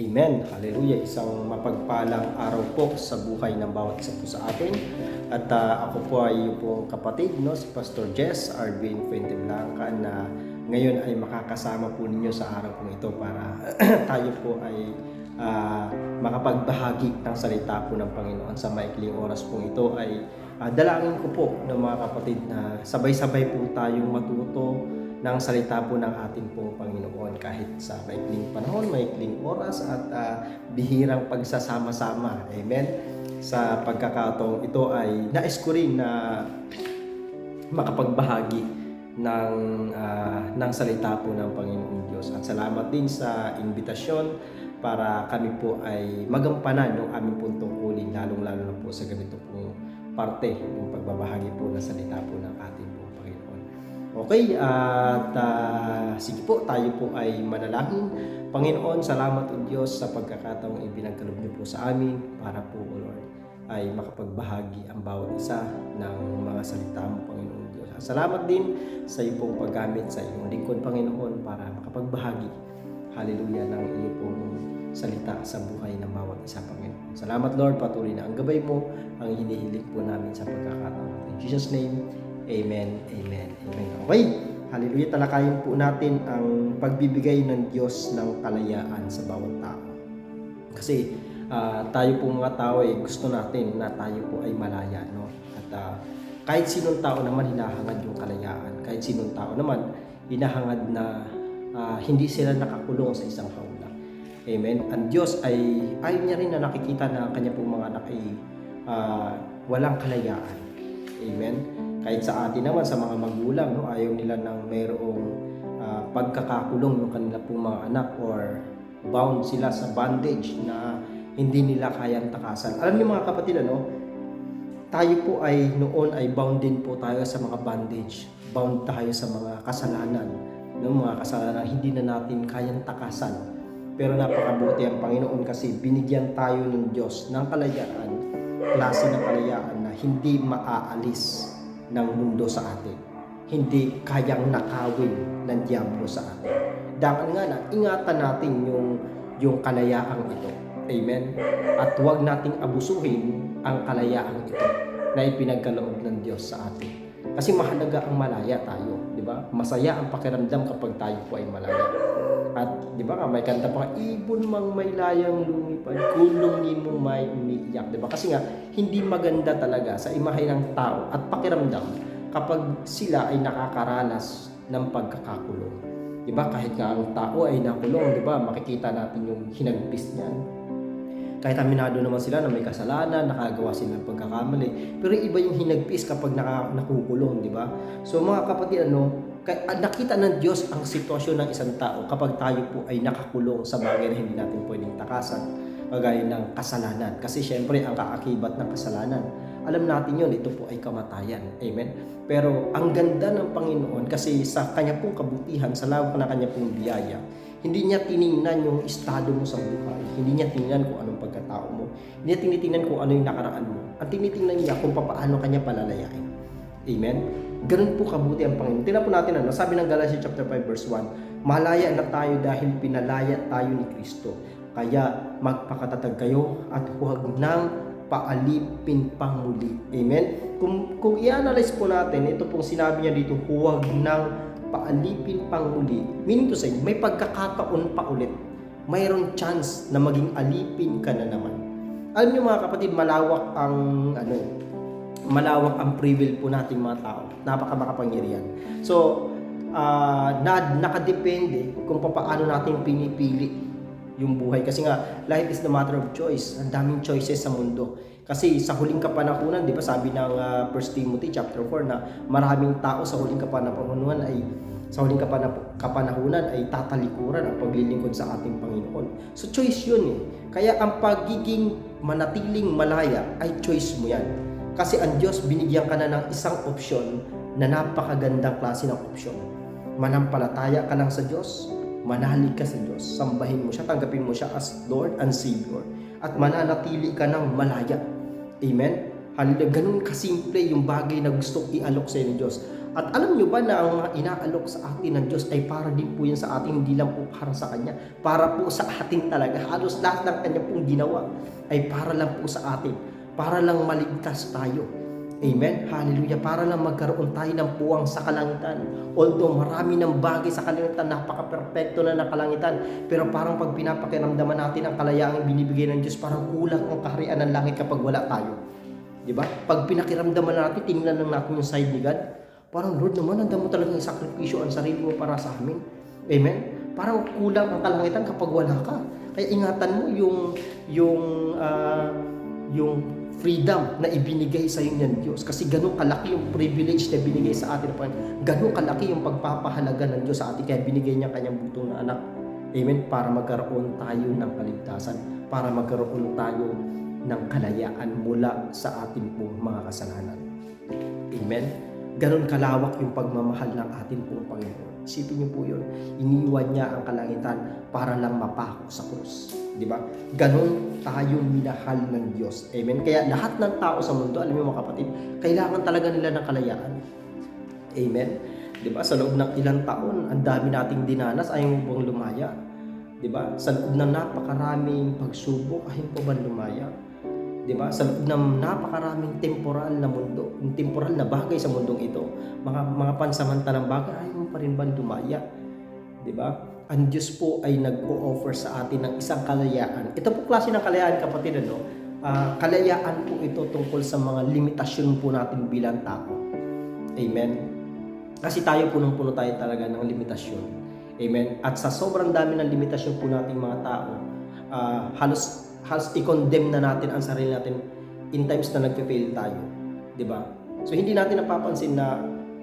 Amen. Hallelujah. Isang mapagpalang araw po sa buhay ng bawat isa po sa atin. At ah, ako po ay yung kapatid, no, si Pastor Jess Arvin Fuente Blanca na ngayon ay makakasama po ninyo sa araw po ito para tayo po ay ah, makapagbahagi ng salita po ng Panginoon sa maikling oras po ito ay ah, dalangin ko po ng mga kapatid na sabay-sabay po tayong matuto ng salita po ng ating pong Panginoon kahit sa maikling panahon, maikling oras at ah, bihirang pagsasama-sama. Amen. Sa pagkakataong ito ay nais ko rin na makapagbahagi ng ah, ng salita po ng Panginoong Diyos. At salamat din sa imbitasyon para kami po ay magampanan ng aming pong tungkulin lalong-lalo na po sa ganito pong parte ng pagbabahagi po ng salita po ng. Okay, at ah, sige po, tayo po ay manalangin. Panginoon, salamat o Diyos sa pagkakataong ibinagkalob niyo po sa amin para po, O Lord, ay makapagbahagi ang bawat isa ng mga salita mo, Panginoon Diyos. At salamat din sa iyo pong paggamit sa iyong lingkod, Panginoon, para makapagbahagi, hallelujah, ng iyo pong salita sa buhay ng bawat isa, Panginoon. Salamat, Lord, patuloy na ang gabay mo, ang hinihiling po namin sa pagkakataon. In Jesus' name, Amen, Amen, Amen. Okay, hallelujah, talakayin po natin ang pagbibigay ng Diyos ng kalayaan sa bawat tao. Kasi ah, tayo po mga tao ay gusto natin na tayo po ay malaya, no? At ah, kahit sinong tao naman hinahangad yung kalayaan, kahit sinong tao naman hinahangad na ah, hindi sila nakakulong sa isang hawla. Amen. Ang Diyos ay ayaw niya rin na nakikita na kanya pong mga anak ay ah, walang kalayaan. Amen. Kahit sa atin naman, sa mga magulang, no, ayaw nila ng mayroong ah, pagkakakulong ng kanila pong mga anak or bound sila sa bondage na hindi nila kayang takasan. Alam niyo mga kapatid, ano, tayo po ay noon ay bound din po tayo sa mga bondage. Bound tayo sa mga kasalanan. No, mga kasalanan hindi na natin kayang takasan. Pero napakabuti ang Panginoon kasi binigyan tayo ng Diyos ng kalayaan, klase ng kalayaan na hindi maaalis ng mundo sa atin. Hindi kayang nakawin ng Diablo sa atin. Dahil nga na, ingatan natin yung, yung kalayaang ito. Amen? At huwag nating abusuhin ang kalayaang ito na ipinagkaloob ng Diyos sa atin. Kasi mahalaga ang malaya tayo, di ba? Masaya ang pakiramdam kapag tayo po ay malaya. At di ba nga, may kanta pa, ibon mang may layang lumipad, kulungin mo may umiiyak. Di ba? Kasi nga, hindi maganda talaga sa imahe ng tao at pakiramdam kapag sila ay nakakaranas ng pagkakakulong. Di ba? Kahit nga ang tao ay nakulong, di ba? Makikita natin yung hinagpis niyan kahit aminado naman sila na may kasalanan, nakagawa sila ng pagkakamali. Pero iba yung hinagpis kapag naka, nakukulong, di ba? So mga kapatid, ano, nakita ng Diyos ang sitwasyon ng isang tao kapag tayo po ay nakakulong sa bagay na hindi natin pwedeng takasan, bagay ng kasalanan. Kasi syempre, ang kaakibat ng kasalanan, alam natin yun, ito po ay kamatayan. Amen? Pero ang ganda ng Panginoon kasi sa kanya pong kabutihan, sa lawak na kanya pong biyaya, hindi niya tiningnan yung estado mo sa buhay. Hindi niya tiningnan kung anong pagkatao mo. Hindi niya tinitingnan kung ano yung nakaraan mo. Ang tinitingnan niya kung paano kanya palalayain. Amen? Ganun po kabuti ang Panginoon. Tingnan po natin ano, sabi ng Galatians chapter 5 verse 1, Malaya na tayo dahil pinalaya tayo ni Kristo. Kaya magpakatatag kayo at huwag nang paalipin pang muli. Amen? Kung, kung i-analyze po natin, ito pong sinabi niya dito, huwag nang paalipin pang muli. Meaning to say, may pagkakataon pa ulit. Mayroon chance na maging alipin ka na naman. Alam niyo mga kapatid, malawak ang ano, malawak ang free po nating mga tao. Napaka makapangyarihan. So, ah na, nakadepende kung paano natin pinipili yung buhay. Kasi nga, life is the matter of choice. Ang daming choices sa mundo. Kasi sa huling kapanahunan, di ba sabi ng uh, 1 Timothy chapter 4 na maraming tao sa huling kapanahunan ay sa huling kapana- kapanahunan ay tatalikuran ang paglilingkod sa ating Panginoon. So choice yun eh. Kaya ang pagiging manatiling malaya ay choice mo yan. Kasi ang Diyos binigyan ka na ng isang opsyon na napakagandang klase ng opsyon. Manampalataya ka lang sa Diyos, manalig ka sa Diyos, sambahin mo siya, tanggapin mo siya as Lord and Savior, at mananatili ka ng malaya. Amen? Hallelujah. Ganun kasimple yung bagay na gustong ialok sa inyo Diyos. At alam nyo ba na ang mga inaalok sa atin ng Diyos ay para din po yan sa atin, hindi lang po para sa Kanya. Para po sa atin talaga. Halos lahat ng Kanya pong ginawa ay para lang po sa atin. Para lang maligtas tayo. Amen? Hallelujah. Para lang magkaroon tayo ng puwang sa kalangitan. Although marami ng bagay sa kalangitan, napaka-perfecto na ng kalangitan. Pero parang pag pinapakiramdaman natin ang kalayaang binibigay ng Diyos, parang kulang ang kaharian ng langit kapag wala tayo. Di ba? Pag pinakiramdaman natin, tingnan lang natin yung side ni God. Parang, Lord naman, handa mo talaga yung sakripisyo ang sarili mo para sa amin. Amen? Parang kulang ang kalangitan kapag wala ka. Kaya ingatan mo yung, yung, ah, yung freedom na ibinigay sa iyo ng Diyos. Kasi ganun kalaki yung privilege na binigay sa atin. Ganun kalaki yung pagpapahalaga ng Diyos sa atin. Kaya binigay niya kanyang butong na anak. Amen? Para magkaroon tayo ng kaligtasan. Para magkaroon tayo ng kalayaan mula sa ating pong mga kasalanan. Amen? Ganon kalawak yung pagmamahal ng ating pong Panginoon. Isipin niyo po yun. Iniwan niya ang kalangitan para lang mapako sa krus. Di ba? Ganon tayo minahal ng Diyos. Amen? Kaya lahat ng tao sa mundo, alam niyo mga kapatid, kailangan talaga nila ng kalayaan. Amen? Di ba? Sa loob ng ilang taon, ang dami nating dinanas, ayaw mo bang lumaya? Di ba? Sa loob ng napakaraming pagsubok, ayaw mo bang lumaya? Di ba? Sa loob ng napakaraming temporal na mundo, temporal na bagay sa mundong ito, mga mga pansamantalang bagay, ayaw mo pa rin ba lumaya? Di ba? Ang Diyos po ay nag-o-offer sa atin ng isang kalayaan. Ito po klase ng kalayaan, kapatid, ano? Ah, kalayaan po ito tungkol sa mga limitasyon po natin bilang tao. Amen? Kasi tayo punong-puno tayo talaga ng limitasyon. Amen? At sa sobrang dami ng limitasyon po nating mga tao, ah, halos halos i-condemn na natin ang sarili natin in times na nagpe-fail tayo. ba? So hindi natin napapansin na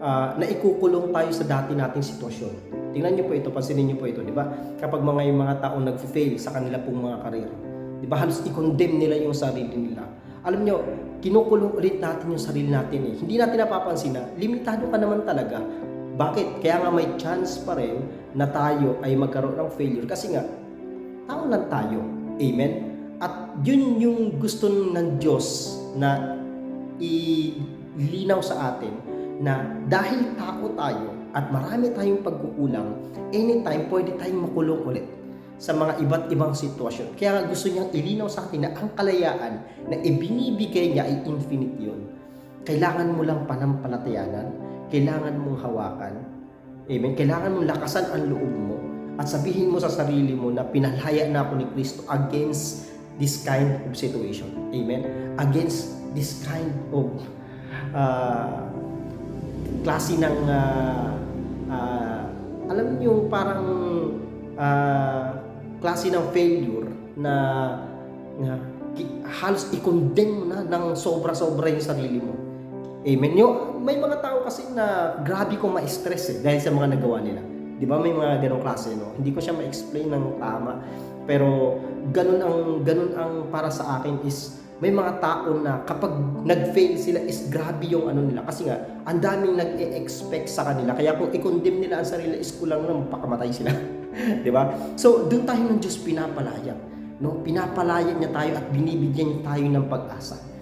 ah, naikukulong tayo sa dati nating sitwasyon. Tingnan niyo po ito, pansinin niyo po ito, 'di ba? Kapag mga yung mga tao nagfe-fail sa kanila pong mga karir, 'di ba? Halos i-condemn nila yung sarili nila. Alam niyo, kinukulong ulit natin yung sarili natin eh. Hindi natin napapansin na limitado ka naman talaga. Bakit? Kaya nga may chance pa rin na tayo ay magkaroon ng failure kasi nga tao lang tayo. Amen? Yun yung gusto ng Diyos na ilinaw sa atin na dahil tao tayo at marami tayong pagkukulang, anytime pwede tayong makulong ulit sa mga iba't ibang sitwasyon. Kaya gusto niyang ilinaw sa atin na ang kalayaan na ibinibigay niya ay infinite yun. Kailangan mo lang panampalatayanan, kailangan mong hawakan, amen, kailangan mong lakasan ang loob mo at sabihin mo sa sarili mo na pinalaya na ako ni Kristo against this kind of situation. Amen? Against this kind of uh, klase ng uh, uh, alam niyo parang uh, klase ng failure na, na halos i-condemn mo na ng sobra-sobra yung sarili mo. Amen. Yung, may mga tao kasi na grabe kong ma-stress eh dahil sa mga nagawa nila. Di ba may mga ganong klase no? Hindi ko siya ma-explain ng tama. Pero ganun ang ganun ang para sa akin is may mga tao na kapag nag-fail sila is grabe yung ano nila. Kasi nga ang daming nag-expect sa kanila. Kaya kung i-condemn nila ang sarili is kulang na magpakamatay sila. 'di ba? So doon tayo ng Diyos pinapalaya. No? Pinapalaya niya tayo at binibigyan niya tayo ng pag-asa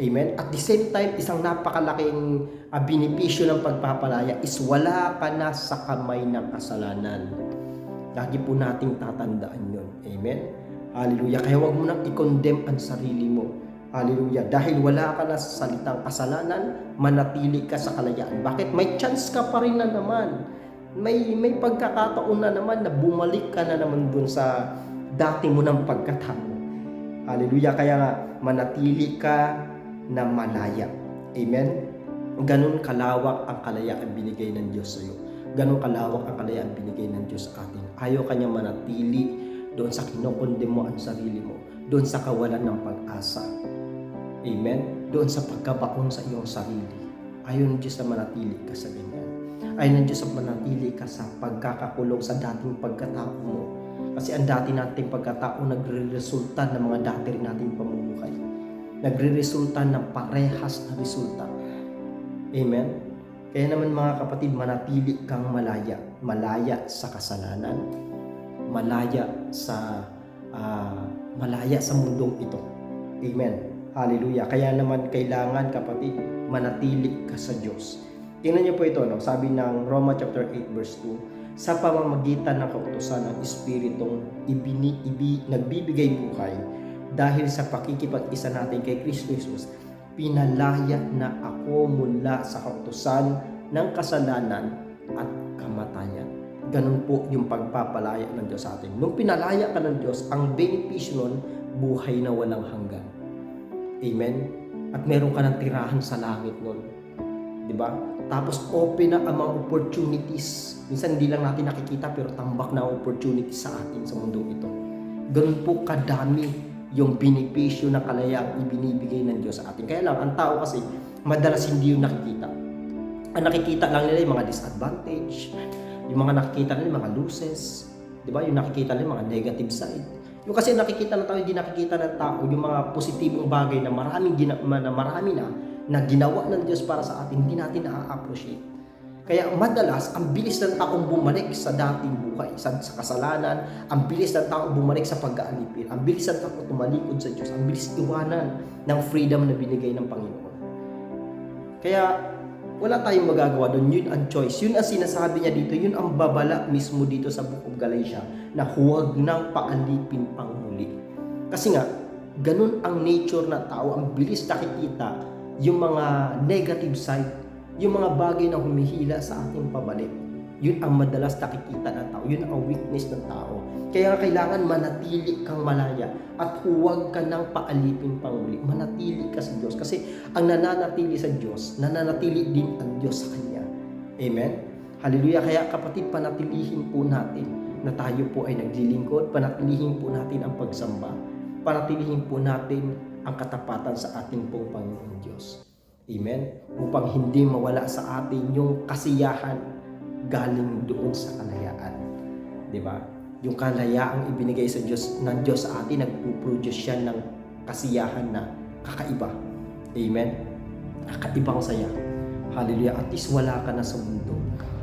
Amen? At the same time, isang napakalaking uh, benepisyo ng pagpapalaya is wala ka na sa kamay ng kasalanan. Lagi po nating tatandaan yun. Amen? Hallelujah. Kaya huwag mo nang i-condemn ang sarili mo. Hallelujah. Dahil wala ka na sa salitang kasalanan, manatili ka sa kalayaan. Bakit? May chance ka pa rin na naman. May, may pagkakataon na naman na bumalik ka na naman dun sa dati mo ng pagkatao. Hallelujah. Kaya nga, manatili ka na malaya. Amen? Ganun kalawak ang kalayaan binigay ng Diyos sa iyo. Ganun kalawak ang kalayaan binigay ng Diyos sa atin. Ayaw kanya manatili doon sa kinokondem mo ang sarili mo. Doon sa kawalan ng pag-asa. Amen? Doon sa pagkabaon sa iyong sarili. Ayaw ng Diyos na manatili ka sa ganyan. Ayaw ng Diyos na manatili ka sa pagkakakulong sa dating pagkatao mo. Kasi ang dati nating pagkatao nagre-resulta ng mga dati rin nating pamumuhay nagre-resulta ng parehas na resulta. Amen? Kaya naman mga kapatid, manatili kang malaya. Malaya sa kasalanan. Malaya sa uh, malaya sa mundong ito. Amen. Hallelujah. Kaya naman kailangan kapatid, manatili ka sa Diyos. Tingnan niyo po ito, no? sabi ng Roma chapter 8 verse 2, sa pamamagitan ng kautusan ng Espiritong ibini, ibi, nagbibigay buhay dahil sa pakikipag-isa natin kay Kristo Jesus, pinalaya na ako mula sa kautusan ng kasalanan at kamatayan. Ganun po yung pagpapalaya ng Diyos sa atin. Nung pinalaya ka ng Diyos, ang benepisyo nun, buhay na walang hanggan. Amen? At meron ka ng tirahan sa langit nun. Di ba? Tapos open na ang mga opportunities. Minsan hindi lang natin nakikita pero tambak na opportunities sa atin sa mundo ito. Ganun po kadami yung benepisyo ng kalayaang ibinibigay ng Diyos sa atin. Kaya lang, ang tao kasi madalas hindi yung nakikita. Ang nakikita lang nila yung mga disadvantage, yung mga nakikita nila yung mga losses, di ba? Yung nakikita nila yung mga negative side. Yung kasi nakikita ng tao, hindi nakikita ng tao yung mga positibong bagay na maraming gina, na marami na na ginawa ng Diyos para sa atin, hindi natin na-appreciate. Kaya madalas, ang bilis ng taong bumalik sa dating buhay, sa, sa kasalanan, ang bilis ng taong bumalik sa pag-aalipin, ang bilis ng taong tumalikod sa Diyos, ang bilis iwanan ng freedom na binigay ng Panginoon. Kaya wala tayong magagawa doon. Yun ang choice. Yun ang sinasabi niya dito. Yun ang babala mismo dito sa Book of Galatia na huwag nang paalipin pang muli. Kasi nga, ganun ang nature na tao. Ang bilis nakikita yung mga negative side, yung mga bagay na humihila sa ating pabalik. Yun ang madalas nakikita ng tao. Yun ang weakness ng tao. Kaya kailangan manatili kang malaya at huwag ka nang paalipin pang muli. Manatili ka sa Diyos. Kasi ang nananatili sa Diyos, nananatili din ang Diyos sa Kanya. Amen? Hallelujah. Kaya kapatid, panatilihin po natin na tayo po ay naglilingkod. Panatilihin po natin ang pagsamba. Panatilihin po natin ang katapatan sa ating pong Panginoon Diyos. Amen? Upang hindi mawala sa atin yung kasiyahan galing doon sa kalayaan. Di ba? Yung kalayaang ibinigay sa Diyos ng Diyos sa atin, nagpo-produce siya ng kasiyahan na kakaiba. Amen? Kakaibang saya. Hallelujah. At least wala ka na sa mundo.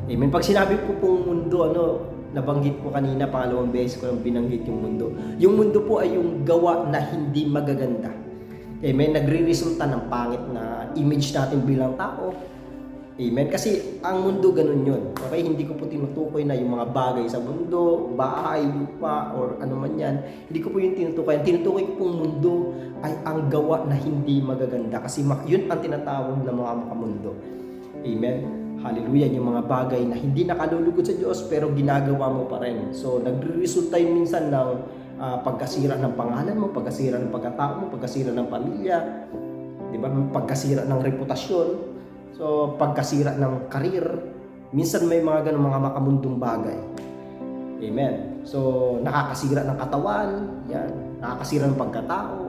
Amen. Pag sinabi ko pong mundo, ano, nabanggit ko kanina, pangalawang beses ko lang binanggit yung mundo. Yung mundo po ay yung gawa na hindi magaganda. Amen. Nagre-resulta ng pangit na image natin bilang tao. Amen. Kasi ang mundo ganun yun. Okay, hindi ko po tinutukoy na yung mga bagay sa mundo, bahay, lupa, or ano man yan. Hindi ko po yung tinutukoy. Ang tinutukoy ko pong mundo ay ang gawa na hindi magaganda. Kasi yun ang tinatawag ng mga makamundo. Amen. Hallelujah. Yung mga bagay na hindi nakalulugod sa Diyos pero ginagawa mo pa rin. So, nagre-resulta yun minsan ng ah, pagkasira ng pangalan mo, pagkasira ng pagkatao mo, pagkasira ng pamilya, di ba? Pagkasira ng reputasyon, so pagkasira ng karir. Minsan may mga ganun mga makamundong bagay. Amen. So, nakakasira ng katawan, yan, nakakasira ng pagkatao.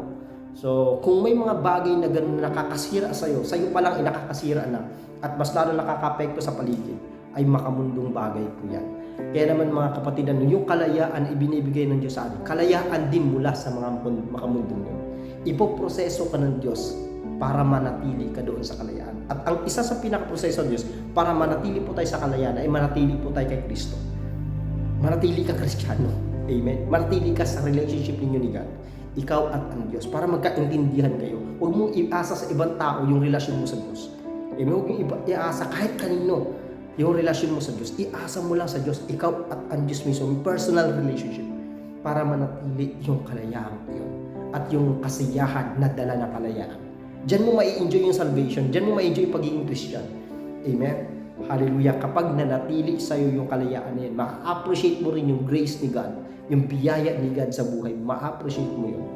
So, kung may mga bagay na ganun na nakakasira sa'yo, sa'yo pa lang ay nakakasira na, at mas lalo nakakapekto sa paligid, ay makamundong bagay po yan. Kaya naman mga kapatid, ano, yung kalayaan ibinibigay ng Diyos sa atin, kalayaan din mula sa mga mun- makamundong yun. Ipoproseso ka ng Diyos para manatili ka doon sa kalayaan. At ang isa sa pinakaproseso ng Diyos para manatili po tayo sa kalayaan ay manatili po tayo kay Kristo. Manatili ka Kristiyano. Amen. Manatili ka sa relationship ninyo ni God. Ikaw at ang Diyos. Para magkaintindihan kayo. Huwag mong iasa sa ibang tao yung relasyon mo sa Diyos. Amen. Huwag mong iasa kahit kanino yung relasyon mo sa Diyos. Iasa mo lang sa Diyos. Ikaw at ang Diyos mismo. Personal relationship. Para manatili yung kalayaan yun. At yung kasiyahan na dala ng kalayaan. Diyan mo mai-enjoy yung salvation. Diyan mo mai-enjoy yung pagiging Christian. Amen. Hallelujah. Kapag nanatili sa iyo yung kalayaan na yan, ma-appreciate mo rin yung grace ni God, yung biyaya ni God sa buhay, ma-appreciate mo yun.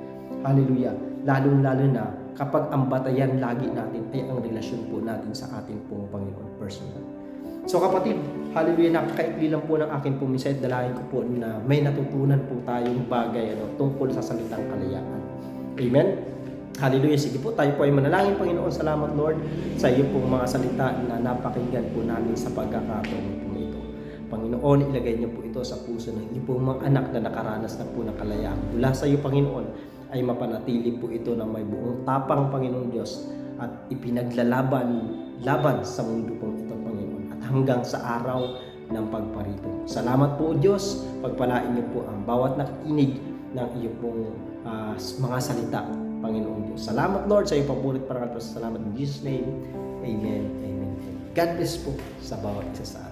Hallelujah. Lalong-lalo na kapag ang batayan lagi natin ay ang relasyon po natin sa ating pong Panginoon personal. So kapatid, hallelujah, napakaikli lang po ng akin po minsan dalahin ko po na may natutunan po tayong bagay ano, tungkol sa salitang kalayaan. Amen? Hallelujah. Sige po, tayo po ay manalangin, Panginoon. Salamat, Lord, sa iyo pong mga salita na napakinggan po namin sa pagkakataon po ito. Panginoon, ilagay niyo po ito sa puso ng iyo pong mga anak na nakaranas na po ng kalayaan. Mula sa iyo, Panginoon, ay mapanatili po ito ng may buong tapang, ipinaglalaban laban sa mundo pong hanggang sa araw ng pagparito. Salamat po, Diyos. Pagpalain niyo po ang bawat nakikinig ng iyo pong ah, mga salita Panginoong Diyos. Salamat Lord sa iyong pabulit para salamat in Jesus name. Amen. Amen. God bless po sa bawat isa sa atin.